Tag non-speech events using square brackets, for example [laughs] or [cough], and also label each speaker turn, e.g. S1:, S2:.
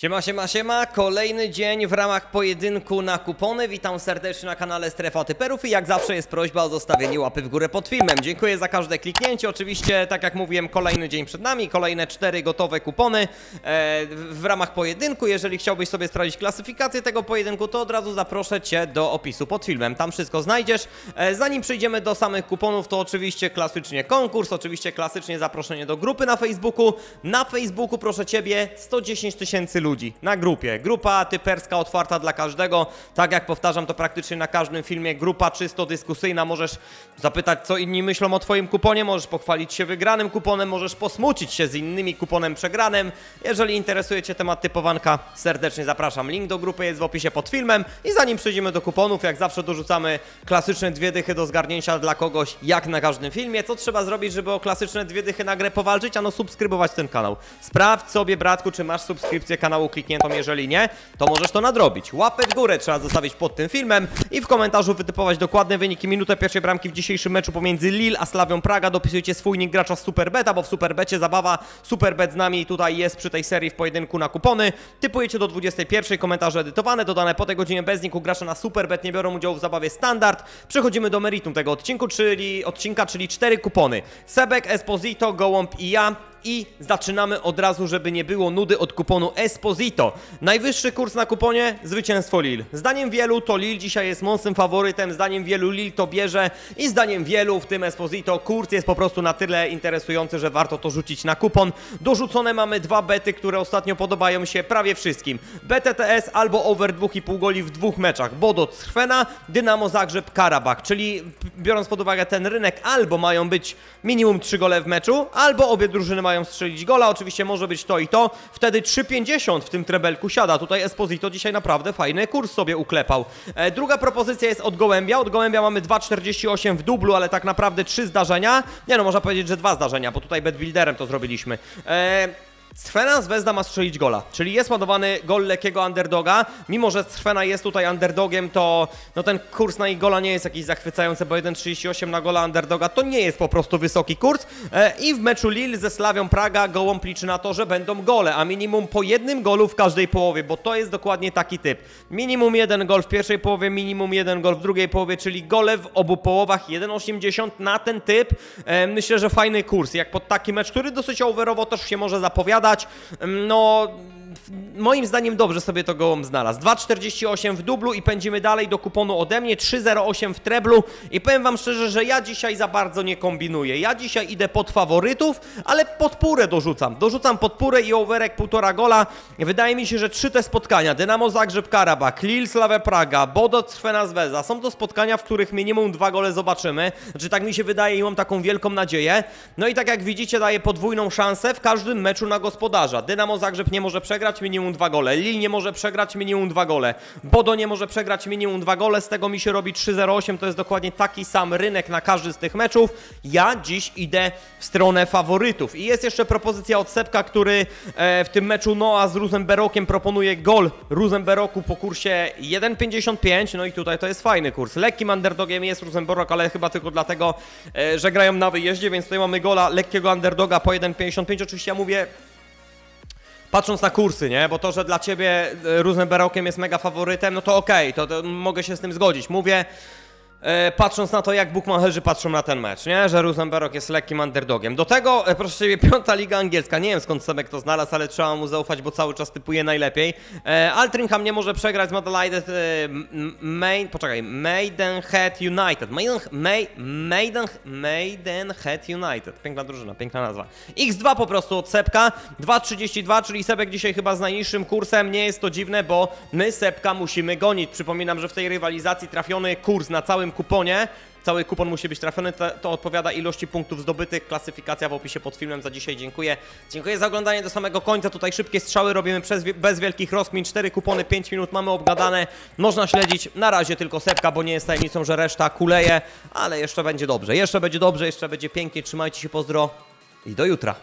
S1: Siema, siema, siema, kolejny dzień w ramach pojedynku na kupony. Witam serdecznie na kanale Strefa Typerów i jak zawsze jest prośba o zostawienie łapy w górę pod filmem. Dziękuję za każde kliknięcie. Oczywiście, tak jak mówiłem, kolejny dzień przed nami, kolejne cztery gotowe kupony e, w ramach pojedynku. Jeżeli chciałbyś sobie sprawdzić klasyfikację tego pojedynku, to od razu zaproszę Cię do opisu pod filmem. Tam wszystko znajdziesz. E, zanim przejdziemy do samych kuponów, to oczywiście klasycznie konkurs, oczywiście klasycznie zaproszenie do grupy na Facebooku. Na Facebooku proszę Ciebie 110 tysięcy ludzi na grupie. Grupa typerska otwarta dla każdego. Tak jak powtarzam to praktycznie na każdym filmie. Grupa czysto dyskusyjna. Możesz zapytać, co inni myślą o Twoim kuponie, możesz pochwalić się wygranym kuponem, możesz posmucić się z innymi kuponem przegranym. Jeżeli interesuje Cię temat typowanka, serdecznie zapraszam. Link do grupy jest w opisie pod filmem. I zanim przejdziemy do kuponów, jak zawsze dorzucamy klasyczne dwie dychy do zgarnięcia dla kogoś, jak na każdym filmie. Co trzeba zrobić, żeby o klasyczne dwie dychy na grę powalczyć? Ano subskrybować ten kanał. Sprawdź sobie, bratku, czy masz subskrypcję kanału klikniętą. Jeżeli nie, to możesz to nadrobić. Łapę w górę trzeba zostawić pod tym filmem i w komentarzu wytypować dokładne wyniki minutę pierwszej bramki w dzisiejszym meczu pomiędzy Lille a Slawią Praga. Dopisujcie swój nick gracza z Superbeta, bo w Superbecie zabawa Superbet z nami tutaj jest przy tej serii w pojedynku na kupony. Typujecie do 21, komentarze edytowane, dodane po tej godzinie bez niku gracza na Superbet nie biorą udziału w zabawie standard. Przechodzimy do meritum tego odcinku, czyli odcinka, czyli cztery kupony. Sebek, Esposito, Gołąb i ja. I zaczynamy od razu, żeby nie było nudy od kuponu Esposito. Najwyższy kurs na kuponie zwycięstwo Lille. Zdaniem wielu to Lille dzisiaj jest mocnym faworytem, zdaniem wielu Lille to bierze i zdaniem wielu, w tym Esposito, kurs jest po prostu na tyle interesujący, że warto to rzucić na kupon. Dorzucone mamy dwa bety, które ostatnio podobają się prawie wszystkim. BTTS albo over 2,5 goli w dwóch meczach. Bodo Trwena, Dynamo Zagrzeb, Karabach. Czyli biorąc pod uwagę ten rynek, albo mają być minimum 3 gole w meczu, albo obie drużyny mają strzelić gola. Oczywiście może być to i to. Wtedy 3,50 w tym trebelku siada. Tutaj Esposito dzisiaj naprawdę fajny kurs sobie uklepał. E, druga propozycja jest od Gołębia. Od Gołębia mamy 2,48 w dublu, ale tak naprawdę 3 zdarzenia. Nie no, można powiedzieć, że dwa zdarzenia, bo tutaj bedbuilderem to zrobiliśmy. E, Crvena Zvezda ma strzelić gola, czyli jest ładowany gol lekkiego underdoga. Mimo, że Crvena jest tutaj underdogiem, to no ten kurs na ich gola nie jest jakiś zachwycający, bo 1,38 na gola underdoga to nie jest po prostu wysoki kurs. E, I w meczu Lille ze Slawią Praga gołąb liczy na to, że będą gole, a minimum po jednym golu w każdej połowie, bo to jest dokładnie taki typ. Minimum jeden gol w pierwszej połowie, minimum jeden gol w drugiej połowie, czyli gole w obu połowach 1,80 na ten typ. E, myślę, że fajny kurs, jak pod taki mecz, który dosyć overowo też się może zapowiadać. Em, No, moim zdaniem dobrze sobie to gołąb znalazł. 2,48 w dublu i pędzimy dalej do kuponu ode mnie, 3,08 w treblu i powiem wam szczerze, że ja dzisiaj za bardzo nie kombinuję. Ja dzisiaj idę pod faworytów, ale pod dorzucam. Dorzucam pod i overek półtora gola. Wydaje mi się, że trzy te spotkania, Dynamo Zagrzeb Karabach, Lille Slavia Praga, Bodo Crvena Zvezda, są to spotkania, w których minimum dwa gole zobaczymy. Znaczy tak mi się wydaje i mam taką wielką nadzieję. No i tak jak widzicie daje podwójną szansę w każdym meczu na gospodarza. Dynamo Zagrzeb nie może przegrać, minimum dwa gole. Lille nie może przegrać, minimum dwa gole. Bodo nie może przegrać, minimum dwa gole. Z tego mi się robi 3-0-8. To jest dokładnie taki sam rynek na każdy z tych meczów. Ja dziś idę w stronę faworytów. I jest jeszcze propozycja od Sepka, który e, w tym meczu Noa z Rosenberokiem proponuje gol Rosenberoku po kursie 1,55. No i tutaj to jest fajny kurs. Lekkim underdogiem jest Rosenberok, ale chyba tylko dlatego, e, że grają na wyjeździe, więc tutaj mamy gola lekkiego underdoga po 1,55. Oczywiście ja mówię Patrząc na kursy, nie? Bo to, że dla ciebie e, Rosenberokiem jest mega faworytem, no to okej, to, to mogę się z tym zgodzić. Mówię, patrząc na to, jak bukmacherzy patrzą na ten mecz, nie? Że Rosenberok jest lekkim underdogiem. Do tego, e, proszę ciebie, [laughs] piąta liga angielska. Nie wiem skąd Sebek to znalazł, ale trzeba mu zaufać, bo cały czas typuje najlepiej. E, Altringham nie może przegrać z Adelaide e, Main, poczekaj, Maidenhead United. Maiden, Maiden, Maidenhead United. Piękna drużyna, piękna nazwa. X2 po prostu od Sepka, 2,32, czyli Sebek dzisiaj chyba z najniższym kursem. Nie jest to dziwne, bo my Sepka musimy gonić. Przypominam, że w tej rywalizacji trafiony kurs na całym kuponie Cały kupon musi być trafiony, to, odpowiada ilości punktów zdobytych. Klasyfikacja w opisie pod filmem za dzisiaj. Dziękuję. Dziękuję za oglądanie do samego końca. Tutaj szybkie strzały robimy przez, bez wielkich rozkmin. Cztery kupony, 5 minut mamy obgadane. Można śledzić na razie tylko sepka, bo nie jest tajemnicą, że reszta kuleje, ale jeszcze będzie dobrze. Jeszcze będzie dobrze, jeszcze będzie pięknie. Trzymajcie się, pozdro i do jutra.